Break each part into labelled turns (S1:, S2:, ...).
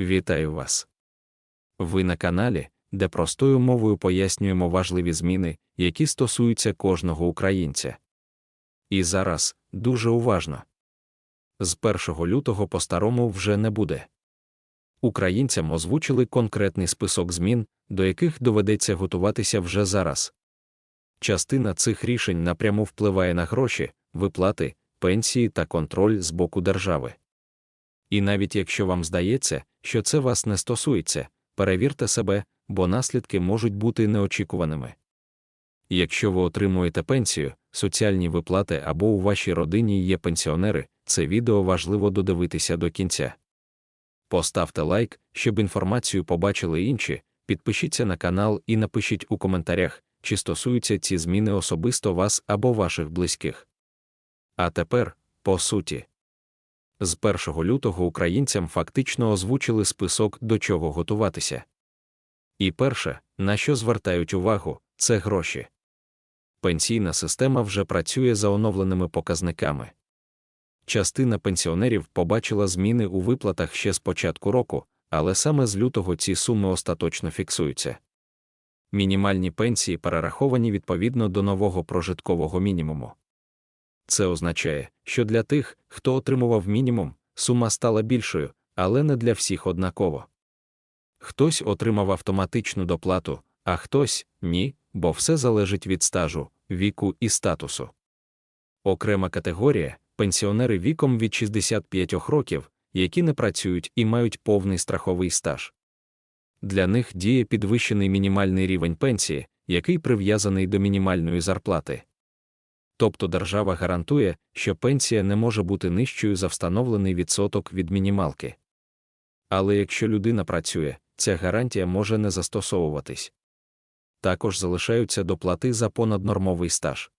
S1: Вітаю вас! Ви на каналі, де простою мовою пояснюємо важливі зміни, які стосуються кожного українця. І зараз дуже уважно. З 1 лютого по-старому вже не буде. Українцям озвучили конкретний список змін, до яких доведеться готуватися вже зараз. Частина цих рішень напряму впливає на гроші, виплати, пенсії та контроль з боку держави. І навіть якщо вам здається, що це вас не стосується, перевірте себе, бо наслідки можуть бути неочікуваними. Якщо ви отримуєте пенсію, соціальні виплати або у вашій родині є пенсіонери, це відео важливо додивитися до кінця. Поставте лайк, щоб інформацію побачили інші, підпишіться на канал і напишіть у коментарях, чи стосуються ці зміни особисто вас або ваших близьких. А тепер, по суті. З 1 лютого українцям фактично озвучили список, до чого готуватися. І перше, на що звертають увагу, це гроші. Пенсійна система вже працює за оновленими показниками. Частина пенсіонерів побачила зміни у виплатах ще з початку року, але саме з лютого ці суми остаточно фіксуються. Мінімальні пенсії перераховані відповідно до нового прожиткового мінімуму. Це означає, що для тих, хто отримував мінімум, сума стала більшою, але не для всіх однаково. Хтось отримав автоматичну доплату, а хтось ні, бо все залежить від стажу, віку і статусу. Окрема категорія пенсіонери віком від 65 років, які не працюють і мають повний страховий стаж. Для них діє підвищений мінімальний рівень пенсії, який прив'язаний до мінімальної зарплати. Тобто держава гарантує, що пенсія не може бути нижчою за встановлений відсоток від мінімалки. Але якщо людина працює, ця гарантія може не застосовуватись. Також залишаються доплати за понаднормовий стаж.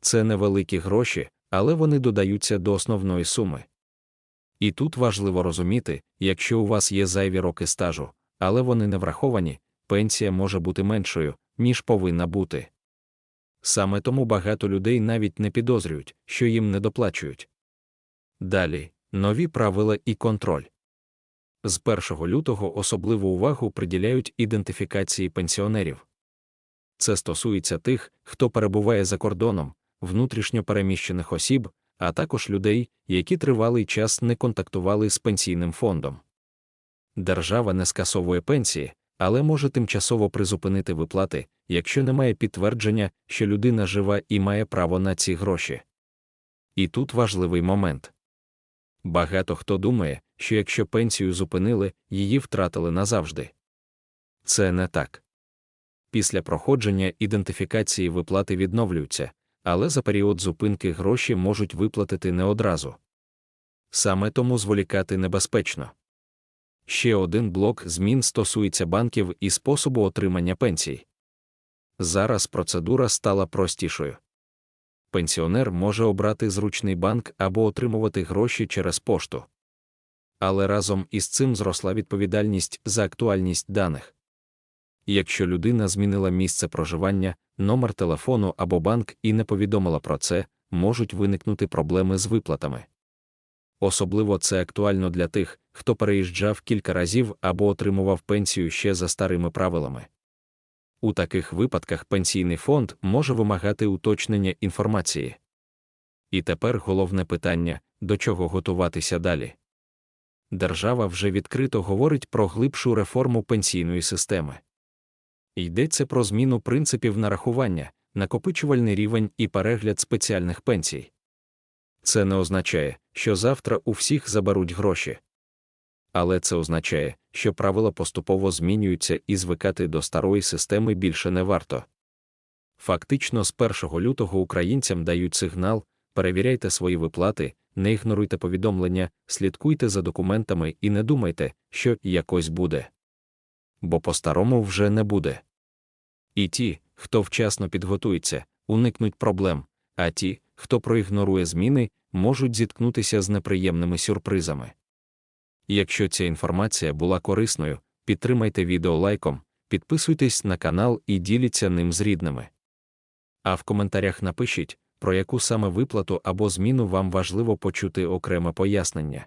S1: Це невеликі гроші, але вони додаються до основної суми. І тут важливо розуміти, якщо у вас є зайві роки стажу, але вони не враховані, пенсія може бути меншою, ніж повинна бути. Саме тому багато людей навіть не підозрюють, що їм не доплачують. Далі нові правила і контроль. З 1 лютого особливу увагу приділяють ідентифікації пенсіонерів. Це стосується тих, хто перебуває за кордоном, внутрішньо переміщених осіб, а також людей, які тривалий час не контактували з пенсійним фондом. Держава не скасовує пенсії, але може тимчасово призупинити виплати, якщо немає підтвердження, що людина жива і має право на ці гроші. І тут важливий момент. Багато хто думає, що якщо пенсію зупинили, її втратили назавжди. Це не так. Після проходження ідентифікації виплати відновлюються, але за період зупинки гроші можуть виплатити не одразу. Саме тому зволікати небезпечно. Ще один блок змін стосується банків і способу отримання пенсій. Зараз процедура стала простішою. Пенсіонер може обрати зручний банк або отримувати гроші через пошту. Але разом із цим зросла відповідальність за актуальність даних. Якщо людина змінила місце проживання, номер телефону або банк і не повідомила про це, можуть виникнути проблеми з виплатами. Особливо це актуально для тих, хто переїжджав кілька разів або отримував пенсію ще за старими правилами. У таких випадках пенсійний фонд може вимагати уточнення інформації. І тепер головне питання до чого готуватися далі. Держава вже відкрито говорить про глибшу реформу пенсійної системи. Йдеться про зміну принципів нарахування, накопичувальний рівень і перегляд спеціальних пенсій. Це не означає, що завтра у всіх заберуть гроші. Але це означає, що правила поступово змінюються і звикати до старої системи більше не варто. Фактично, з 1 лютого українцям дають сигнал, перевіряйте свої виплати, не ігноруйте повідомлення, слідкуйте за документами і не думайте, що якось буде. Бо по-старому вже не буде. І ті, хто вчасно підготується, уникнуть проблем, а ті, хто проігнорує зміни, можуть зіткнутися з неприємними сюрпризами. Якщо ця інформація була корисною, підтримайте відео лайком, підписуйтесь на канал і діліться ним з рідними. А в коментарях напишіть, про яку саме виплату або зміну вам важливо почути окреме пояснення.